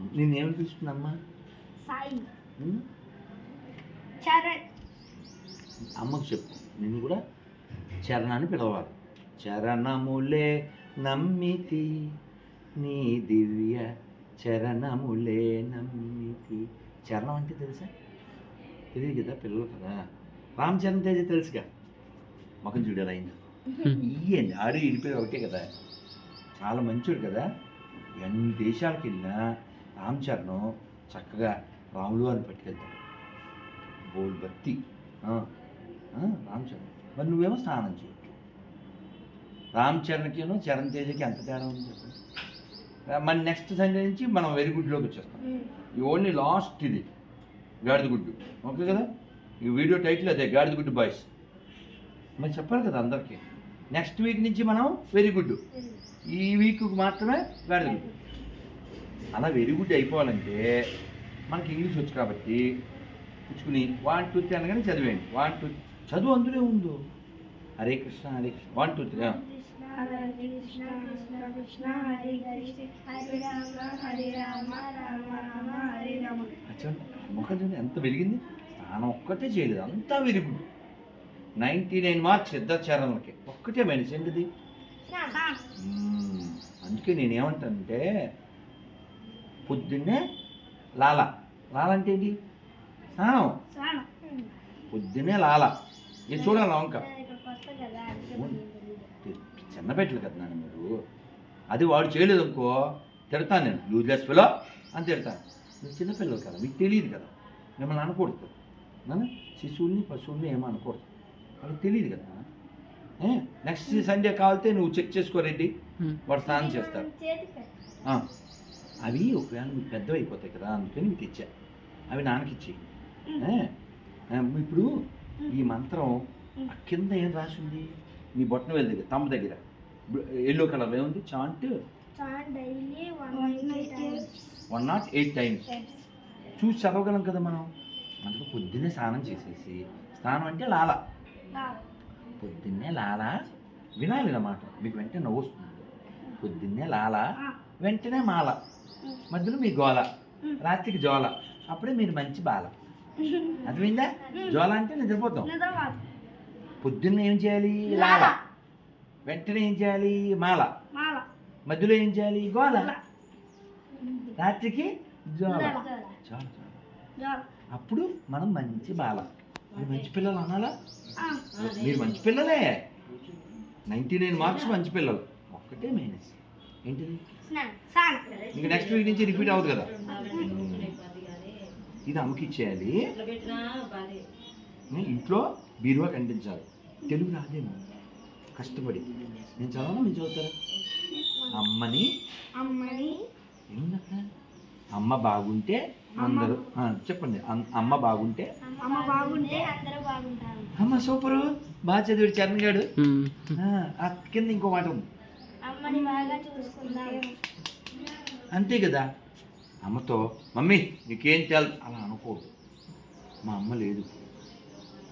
నేనేమని పిలుస్తుందమ్మా సాయి? చరణ్. అమ్మకు చెప్పు నేను కూడా చరణాన్ని పిలవాలి. చరణములే నమ్మితి నీ దివ్య చరణములే నమ్మితి. చరణం అంటే తెలుసా? తెలియదు కదా పిల్లలు కదా. రామ్ చరణ్ తేజ తెలుసుగా? మొఖం చూడు ఎలా అయిందో. ఇయ్యండి ఆడు ఇడిపోయి ఒకటే కదా. చాలా మంచోడు కదా. ఎన్ని దేశాలకు వెళ్ళినా రామ్ చరణ్ చక్కగా రాములు వారిని పట్టుకెళ్తాడు. బోల్ భక్తి. రామ్ చరణ్. మరి నువ్వేమో స్నానం చేయొచ్చు. రామ్ చరణ్కిను చరణ్ తేజకి ఎంత తేడా ఉంది చెప్పండి మన నెక్స్ట్ సండే నుంచి మనం వెరీ గుడ్లోకి వచ్చేస్తాం ఈ ఓన్లీ లాస్ట్ ఇది. గాడిద గుడ్డు ఓకే కదా? ఈ వీడియో టైటిల్ అదే గాడిద గుడ్డు బాయ్స్ మరి చెప్పాలి కదా అందరికీ. నెక్స్ట్ వీక్ నుంచి మనం వెరీ గుడ్ ఈ వీక్ మాత్రమే గాడిద గుడ్డు అలా వెరీ గుడ్ అయిపోవాలంటే మనకి ఇంగ్లీష్ వచ్చు కాబట్టి పుచ్చుకుని వన్ టూ త్రీ అనగానే చదివేయండి. వన్ టూ చదువు అందులో ఉందో? Hare Krishna Hare Krishna. One two three ముఖం చూడండి ఎంత వెలిగింది? స్నానం ఒక్కటే చేయలేదు అంతా very good ninety nine marks ఇద్దరు చరణలకి. ఒక్కటే ఏంటిది? మ్మ్. అందుకే నేనేమంటానంటే పొద్దున్నే లాల. లాల అంటే ఏంటి? స్నానం. పొద్దున్నే లాల. ఇది చూడాలి వంక. చిన్న పెట్టలు కదా నాన్న మీరు. అది వాడు చేయలేదు అనుకో తిడతాను నేను. యూజ్లెస్ ఫిలో అని తిడతాను. మీరు చిన్నపిల్లలు కదా మీకు తెలియదు కదా. మిమ్మల్ని అనకూడదు. నాన్న శిశువుల్ని పశువుల్ని ఏమో అనకూడదు. వాళ్ళకి తెలియదు కదా నెక్స్ట్ సండే కావాలితే నువ్వు చెక్ చేసుకో రెడ్డి. వాడు స్నానం చేస్తారు. ఆ, అవి ఒకవేళ మీకు పెద్దవి అయిపోతాయి కదా అందుకని మీకు ఇచ్చా. అవి నాన్నకిచ్చి ఇప్పుడు ఈ మంత్రం కింద ఏం రాసింది? నీ బొట్టన వేలు దగ్గర తమ్మ దగ్గర. ఎల్లో కలర్ ఏముంది? Chant? One nought eight times. చూసి చదవగలం కదా మనం. అందుకు పొద్దున్నే స్నానం చేసేసి స్నానం అంటే లాల. పొద్దున్నే లాల వినాలి అన్నమాట. మీకు వెంటనే నవ్వు వస్తుంది. పొద్దున్నే లాల వెంటనే మాల. మధ్యలో మీ గోల. రాత్రికి జోల. అప్పుడే మీరు మంచి బాల. అర్థమైందా? జోల అంటే నిద్రపోతాం. పొద్దున్న ఏం చేయాలి? లాల. వెంటనే ఏం చేయాలి? మాల. మధ్యలో ఏం చేయాలి? గోల. రాత్రికి జోల. జోల. అప్పుడు మనం మంచి బాల. మీరు మంచి పిల్లలు అనాలా? మీరు మంచి పిల్లలే. నైంటీ నైన్ మార్క్స్ మంచి పిల్లలు. ఒక్కటే మైనస్ ఏంటిది? ఇంక నెక్స్ట్ వీక్ నుంచి రిపీట్ అవ్వదు కదా? ఇది అమ్మకి ఇచ్చేయాలి. నేను ఇంట్లో బీరువా కంటించాలి తెలుగు రాదేమో కష్టపడి. నేను చదవను నేను చదువుతారా? అమ్మని. అమ్మ బాగుంటే అందరూ చెప్పండి. అమ్- అమ్మ బాగుంటే? అమ్మ బాగుంటే అందరూ బాగుంటారు. అమ్మ సూపరు. బాగా చదివాడు చరణ్ ఆ కింద ఇంకో మాట ఉంది. అమ్మని బాగా చూసుకుందాం. అంతే కదా? అమ్మతో మమ్మీ నీకేం తెల్ అలా అనకూడదు మా అమ్మ లేదు.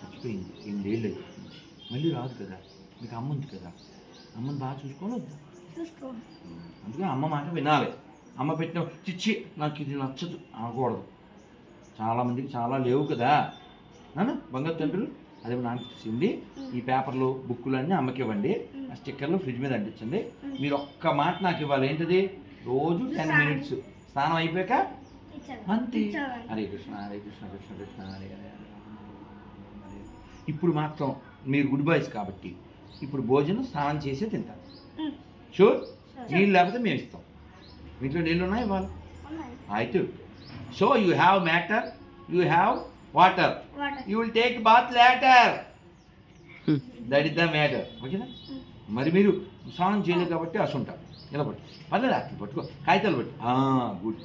చచ్చిపోయింది. ఎనిమిదేళ్ళు అయిపోయింది మళ్ళీ రాదు కదా? మీకు అమ్మ ఉంది కదా? అమ్మని బాగా చూసుకోవాలి వద్దా? చూసుకో. అందుకే అమ్మ మాట వినాలి. అమ్మ పెట్టిన చిచ్చి నాకు ఇది నచ్చదు అనకూడదు. చాలామందికి చాలా లేవు కదా? బంగారు తండ్రులు అదే నాకు ఇచ్చింది ఈ పేపర్లు బుక్కులు అన్నీ అమ్మకి ఇవ్వండి. ఆ స్టిక్కర్లు ఫ్రిడ్జ్ మీద అంటించండి మీరు ఒక్క మాట నాకు ఇవ్వాలి. ఏంటిది? రోజు టెన్ మినిట్స్. స్నానం అయిపోయాక అంతే. హరే కృష్ణ హరే కృష్ణ కృష్ణ కృష్ణ హరే హరే. ఇప్పుడు మాత్రం మీరు గుడ్ బాయ్స్ కాబట్టి ఇప్పుడు భోజనం స్నానం చేసే తింటారు. షూర్ నీళ్ళు లేకపోతే మేము ఇస్తాం. ఇంట్లో నీళ్ళు ఉన్నాయి ఇవ్వాలి అయితే so you have matter you have water you will take bath later that is the matter ఓకేనా మరి మీరు స్నానం చేయలేదు కాబట్టి అసుంటారు ఇలా పట్టు పర్లేదు? అట్లా పట్టుకో. కాగితాలు పట్టు. గుడ్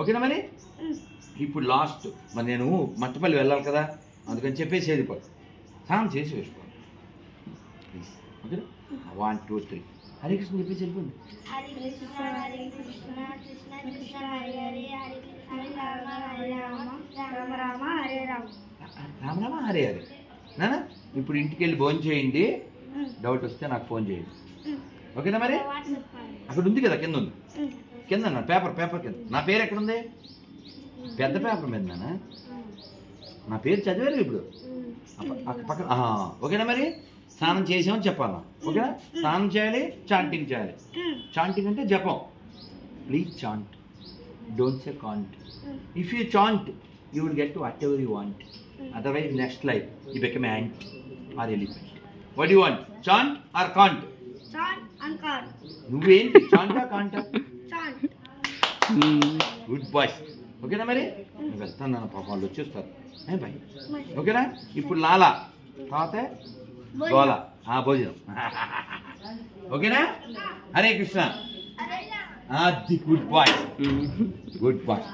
ఓకేనా మరి? ఇప్పుడు లాస్ట్ మరి నేను మట్టపల్లి వెళ్ళాలి కదా? అందుకని చెప్పేసి వెళ్ళిపోదు స్నానం చేసి వేసుకోవాలి ప్లీజ్ ఓకేనా one two three Hare Krishna చెప్పేసి వెళ్ళిపోండి. హరి కృష్ణ హరి కృష్ణ కృష్ణ కృష్ణ హరి హరి హరి హరి రామ హరి రామ రామ రామ హరే రామ. రామరామ హరే హరే నానా ఇప్పుడు ఇంటికి వెళ్ళి భోజనం చేయండి. డౌట్ వస్తే నాకు ఫోన్ చేయండి. ఓకేనా మరి? అక్కడ ఉంది కదా కింద ఉంది. కింద నా పేపర్ పేపర్ కింద. నా పేరు ఎక్కడుంది? పెద్ద పేపర్ మీద నాన్న నా పేరు చదివారు ఇప్పుడు. పక్కన ఓకేనా మరి? స్నానం చేసామని చెప్పాలా? ఓకేనా? స్నానం చేయాలి చాంటింగ్ చేయాలి. చాంటింగ్ అంటే జపం. Please chant don't say can't if you chant you will get whatever you want otherwise next life you become ant or elephant what you want chant or can't chant and can't నువ్వేంటి? చాంటా కాంటా chant good boys ఓకేనా మరి? నేను వెళ్తాను నాన్న పాపం వాళ్ళు వచ్చేస్తారు ఏ బాయ్? ఓకేనా ఇప్పుడు లాలా తర్వాత గోల. ఆ భోజనం. ఓకేనా హరే కృష్ణ. అది గుడ్ బాయ్ గుడ్ బాయ్